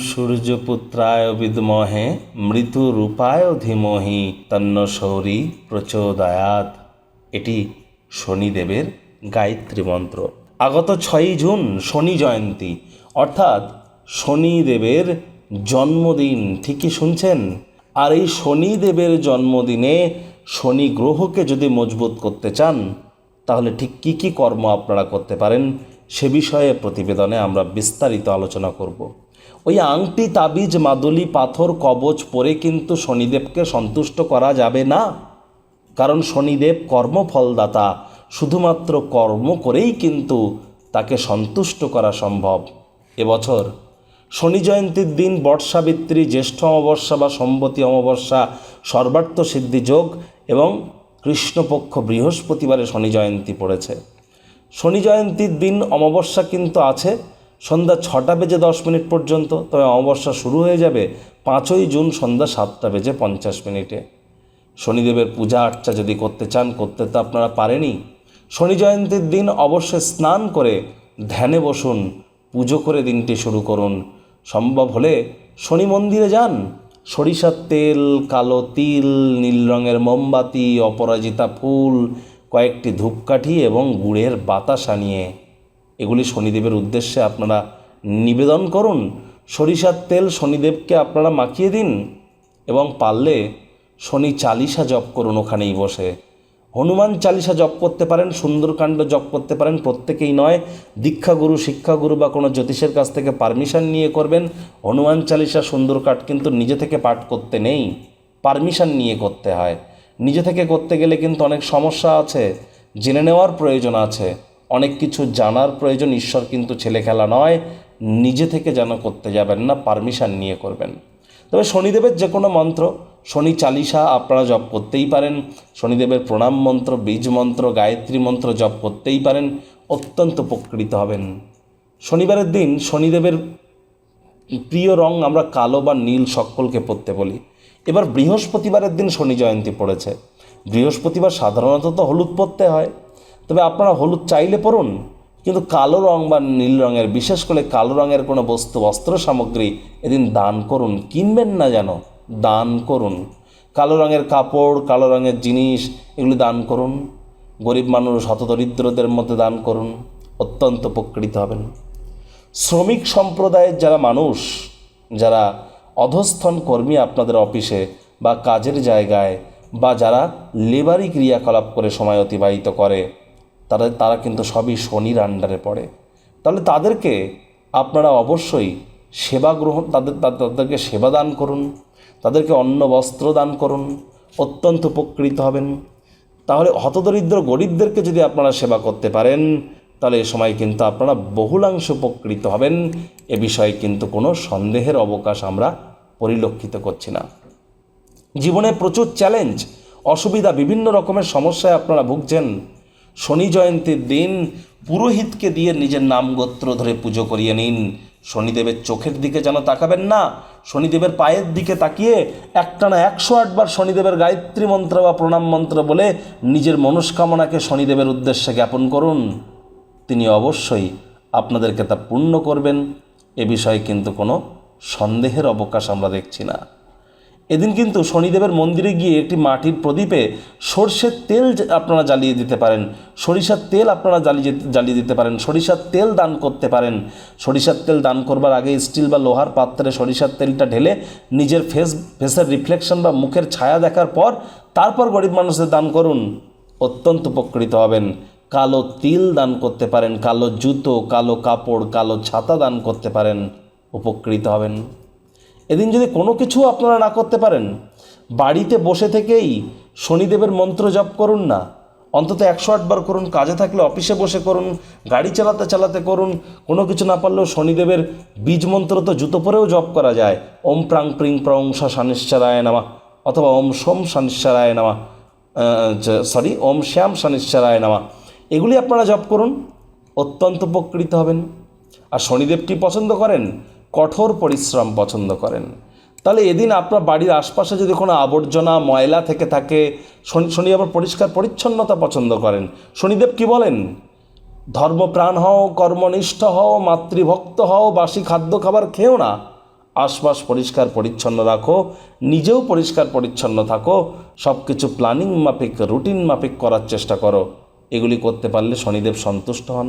সূর্যপুত্রায় বিদ্মহে মৃত্যুরূপায় ধীমহি, তন্ন শৌরী প্রচোদয়াত। এটি শনিদেবের গায়ত্রী মন্ত্র। আগত ছয়ই জুন শনি জয়ন্তী। অর্থাৎ শনিদেবের জন্মদিন, ঠিকই শুনছেন? আর এই শনিদেবের জন্মদিনে শনি গ্রহকে যদি মজবুত করতে চান, তাহলে ঠিক কী কী কর্ম আপনারা করতে পারেন, সে বিষয়ে প্রতিবেদনে আমরা বিস্তারিত আলোচনা করব। ওই আংটি, তাবিজ, মাদুলি, পাথর, কবচ পরে কিন্তু শনিদেবকে সন্তুষ্ট করা যাবে না। কারণ শনিদেব কর্মফলদাতা, শুধুমাত্র কর্ম করেই কিন্তু তাকে সন্তুষ্ট করা সম্ভব। এবছর শনি জয়ন্তীর দিন বর্ষাবিত্রী জ্যেষ্ঠ অমাবস্যা বা সম্বতী অমাবস্যা সর্বার্থ সিদ্ধি যোগ এবং কৃষ্ণপক্ষ বৃহস্পতিবারে শনি জয়ন্তী পড়েছে। শনি জয়ন্তীর দিন অমাবস্যা কিন্তু আছে সন্ধ্যা ছটা বেজে দশ মিনিট পর্যন্ত, তবে অমাবস্যা শুরু হয়ে যাবে পাঁচই জুন সন্ধ্যা সাতটা বেজে পঞ্চাশ মিনিটে। শনিদেবের পূজা আর্চা যদি করতে চান, করতে তো আপনারা পারেনি শনি জয়ন্তীর দিন অবশ্যই স্নান করে ধ্যানে বসুন, পুজো করে দিনটি শুরু করুন। সম্ভব হলে শনি মন্দিরে যান। সরিষার তেল, কালো তিল, নীল রঙের মোমবাতি, অপরাজিতা ফুল, কয়েকটি ধূপকাঠি এবং গুড়ের বাতাসা নিয়ে। এগুলি শনিদেবের উদ্দেশ্যে আপনারা নিবেদন করুন। সরিষার তেল শনিদেবকে আপনারা মাখিয়ে দিন এবং পারলে শনি চালিশা জপ করুন ওখানেই বসে। হনুমান চালিশা জপ করতে পারেন, সুন্দরকাণ্ড জপ করতে পারেন, প্রত্যেকেই নয়। দীক্ষাগুরু, শিক্ষাগুরু বা কোনো জ্যোতিষের কাছ থেকে পারমিশন নিয়ে করবেন। হনুমান চালিসা সুন্দরকাঠ কিন্তু নিজে থেকে পাঠ করতে নেই। পারমিশন নিয়ে করতে হয়। নিজে থেকে করতে গেলে কিন্তু অনেক সমস্যা আছে। জেনে নেওয়ার প্রয়োজন আছে। অনেক কিছু জানার প্রয়োজন, ঈশ্বর কিন্তু ছেলে খেলা নয়, নিজে থেকে যেন করতে যাবেন না, পারমিশন নিয়ে করবেন। তবে শনিদেবের যে কোনো মন্ত্র, শনি চালিসা আপনারা জপ করতেই পারেন, শনিদেবের প্রণাম মন্ত্র, বীজ মন্ত্র, গায়ত্রী মন্ত্র জপ করতেই পারেন, অত্যন্ত উপকৃত হবেন। শনিবারের দিন শনিদেবের প্রিয় রং আমরা কালো বা নীল সকলকে পরতে বলি। এবার বৃহস্পতিবারের দিন শনি জয়ন্তী পড়েছে। বৃহস্পতিবার সাধারণত তো হলুদ পরতে হয়। তবে আপনারা হলুদ চাইলে পরুন, কিন্তু কালো রং বা নীল রঙের, বিশেষ করে কালো রঙের কোনো বস্তু, বস্ত্র সামগ্রী এদিন দান করুন, কিনবেন না যেন, দান করুন। কালো রঙের কাপড়, কালো রঙের জিনিস, এগুলি দান করুন। গরিব মানুষ, হতদরিদ্রদের মধ্যে দান করুন, অত্যন্ত উপকৃত হবেন। শ্রমিক সম্প্রদায়ের যারা মানুষ, যারা অধস্থন কর্মী আপনাদের অফিসে বা কাজের জায়গায় বা যারা লেবারি ক্রিয়াকলাপ করে সময় অতিবাহিত করে তারা তারা কিন্তু সবই শনির আন্ডারে পড়ে। তাহলে তাদেরকে আপনারা অবশ্যই সেবা গ্রহণ, তাদের তাদেরকে সেবা দান করুন, তাদেরকে অন্ন বস্ত্র দান করুন, অত্যন্ত উপকৃত হবেন। তাহলে হতদরিদ্র গরিবদেরকে যদি আপনারা সেবা করতে পারেন, তাহলে এ সময় কিন্তু আপনারা বহুলাংশ উপকৃত হবেন। এ বিষয়ে কিন্তু কোনো সন্দেহের অবকাশ আমরা পরিলক্ষিত করছি না। জীবনে প্রচুর চ্যালেঞ্জ অসুবিধা, বিভিন্ন রকমের সমস্যায় আপনারা ভুগছেন। শনি জয়ন্তীর দিন পুরোহিতকে দিয়ে নিজের নাম গোত্র ধরে পুজো করিয়ে নিন। শনিদেবের চোখের দিকে যেন তাকাবেন না, শনিদেবের পায়ের দিকে তাকিয়ে একটানা একশো আটবার শনিদেবের গায়ত্রী মন্ত্র বা প্রণাম মন্ত্র বলে নিজের মনস্কামনাকে শনিদেবের উদ্দেশ্যে জ্ঞাপন করুন। তিনি অবশ্যই আপনাদেরকে তা পূর্ণ করবেন। এ বিষয়ে কিন্তু কোনো সন্দেহের অবকাশ আমরা দেখছি না। এদিন কিন্তু শনিদেবের মন্দিরে গিয়ে একটি মাটির প্রদীপে সর্ষের তেল আপনারা জ্বালিয়ে দিতে পারেন, সরিষার তেল আপনারা জ্বালিয়ে জ্বালিয়ে দিতে পারেন, সরিষার তেল দান করতে পারেন। সরিষার তেল দান করবার আগে স্টিল বা লোহার পাত্রে সরিষার তেলটা ঢেলে নিজের ফেস, ফেসের রিফ্লেকশন বা মুখের ছায়া দেখার পর তারপর গরিব মানুষদের দান করুন। অত্যন্ত উপকৃত হবেন। কালো তিল দান করতে পারেন, কালো জুতো, কালো কাপড়, কালো ছাতা দান করতে পারেন। উপকৃত হবেন। এদিন যদি কোনো কিছু আপনারা না করতে পারেন, বাড়িতে বসে থেকেই শনিদেবের মন্ত্র জপ করুন না। অন্তত একশো আটবার করুন, কাজে থাকলে অফিসে বসে করুন, গাড়ি চালাতে চালাতে করুন, কোনো কিছু না পারলেও শনিদেবের বীজ মন্ত্র তো জুতো পরেও জপ করা যায়। ওম প্রাং প্রিং প্রং সা শানিশ্চারায় নামা, অথবা ওম সোম শানিশ্চারায় নামা সরি ওম শ্যাম শানিশ্চারায় নামা। এগুলি আপনারা জপ করুন, অত্যন্ত উপকৃত হবেন। আর শনিদেব কি পছন্দ করেন? কঠোর পরিশ্রম পছন্দ করেন। তাহলে এদিন আপনার বাড়ির আশপাশে যদি কোনো আবর্জনা, ময়লা থেকে থাকে, শনি শনি আবার পরিষ্কার পরিচ্ছন্নতা পছন্দ করেন। শনিদেব কি বলেন? ধর্মপ্রাণ হও, কর্মনিষ্ঠ হও, মাতৃভক্ত হও, বাসি খাদ্য খাবার খেও না। আশপাশ পরিষ্কার পরিচ্ছন্ন রাখো, নিজেও পরিষ্কার পরিচ্ছন্ন থাকো সব কিছু প্ল্যানিং মাফিক রুটিন মাফিক করার চেষ্টা করো। এগুলি করতে পারলে শনিদেব সন্তুষ্ট হন।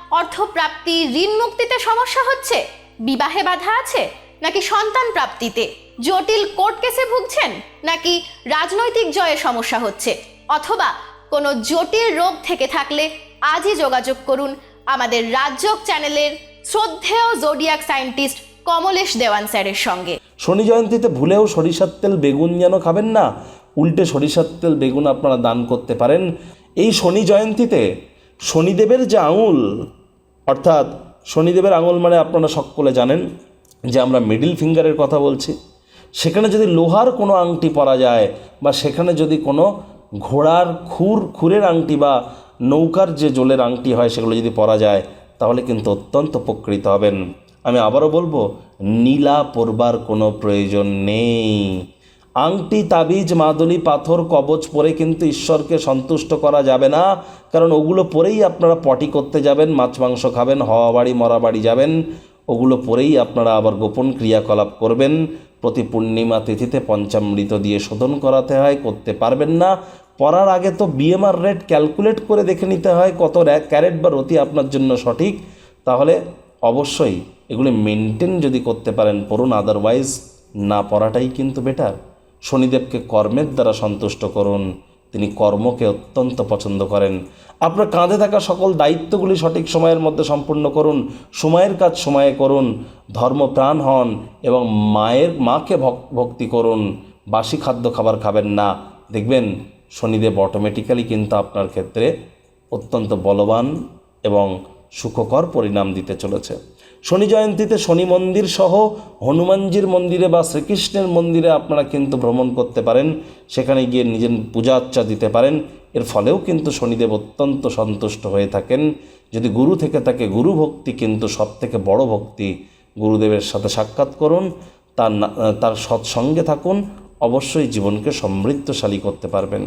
অর্থপ্রাপ্তি ঋণ মুক্তিতে সমস্যা হচ্ছে? বিবাহে বাধা আছে? নাকি সন্তান প্রাপ্তিতে? জটিল কোর্ট কেসে ভুগছেন? নাকি রাজনৈতিক জয়ে সমস্যা হচ্ছে? অথবা কোনো জটিল রোগ থেকে থাকলে আজই যোগাযোগ করুন আমাদের রাজ্যক চ্যানেলের শ্রদ্ধেয় জোডিয়াক সায়েন্টিস্ট কমলেশ দেওয়ান স্যারের সঙ্গে। শনি জয়ন্তীতে ভুলেও সরিষার তেল বেগুন যেন খাবেন না, উল্টে সরিষার তেল বেগুন আপনারা দান করতে পারেন। এই শনি জয়ন্তীতে শনিদেবের যে আঙুল অর্থাৎ শনিদেবের আঙুল মানে আপনারা সকলে জানেন যে আমরা মিডিল ফিঙ্গারের কথা বলছি। সেখানে যদি লোহার কোনো আংটি পরা যায় বা সেখানে যদি কোনো ঘোড়ার খুর, খুরের আংটি বা নৌকার যে জলের আংটি হয় সেগুলো যদি পরা যায়, তাহলে কিন্তু অত্যন্ত উপকৃত হবেন। আমি আবারও বলব, নীলা পরবার কোনো প্রয়োজন নেই। আংটি, তাবিজ, মাদুলি, পাথর, কবচ পরে কিন্তু ঈশ্বরকে সন্তুষ্ট করা যাবে না। কারণ ওগুলো পরেই আপনারা পটি করতে যাবেন, মাছ, মাংস খাবেন, হওয়া বাড়ি, মরা বাড়ি যাবেন। ওগুলো পরেই আপনারা আবার গোপন ক্রিয়াকলাপ করবেন। প্রতি পূর্ণিমা তিথিতে পঞ্চামৃত দিয়ে শোধন করাতে হয়, করতে পারবেন না। পড়ার আগে তো বিএমআর রেট ক্যালকুলেট করে দেখে নিতে হয় কত ক্যারেট বা রতি আপনার জন্য সঠিক। তাহলে অবশ্যই এগুলি মেনটেন যদি করতে পারেন, পড়ুন আদারওয়াইজ না পড়াটাই কিন্তু বেটার শনিদেবকে কর্মের দ্বারা সন্তুষ্ট করুন। তিনি কর্মকে অত্যন্ত পছন্দ করেন। আপনার কাঁধে থাকা সকল দায়িত্বগুলি সঠিক সময়ের মধ্যে সম্পূর্ণ করুন, সময়ের কাজ সময়ে করুন, ধর্মপ্রাণ হন এবং মায়ের, মাকে ভক- ভক্তি করুন। বাসি খাদ্য খাবার খাবেন না। দেখবেন শনিদেব অটোমেটিক্যালি কিন্তু আপনার ক্ষেত্রে অত্যন্ত বলবান এবং সুখকর পরিণাম দিতে চলেছে। শনি জয়ন্তীতে শনি মন্দির সহ হনুমানজির মন্দিরে বা শ্রীকৃষ্ণের মন্দিরে আপনারা কিন্তু ভ্রমণ করতে পারেন। সেখানে গিয়ে নিজের পূজা দিতে পারেন। এর ফলেও কিন্তু শনিদেব অত্যন্ত সন্তুষ্ট হয়ে থাকেন। যদি গুরু থেকে থাকে গুরু ভক্তি কিন্তু সব থেকে বড় ভক্তি গুরুদেবের সাথে সাক্ষাৎ করুন, তার তার সৎসঙ্গে থাকুন, অবশ্যই জীবনকে সমৃদ্ধশালী করতে পারবেন।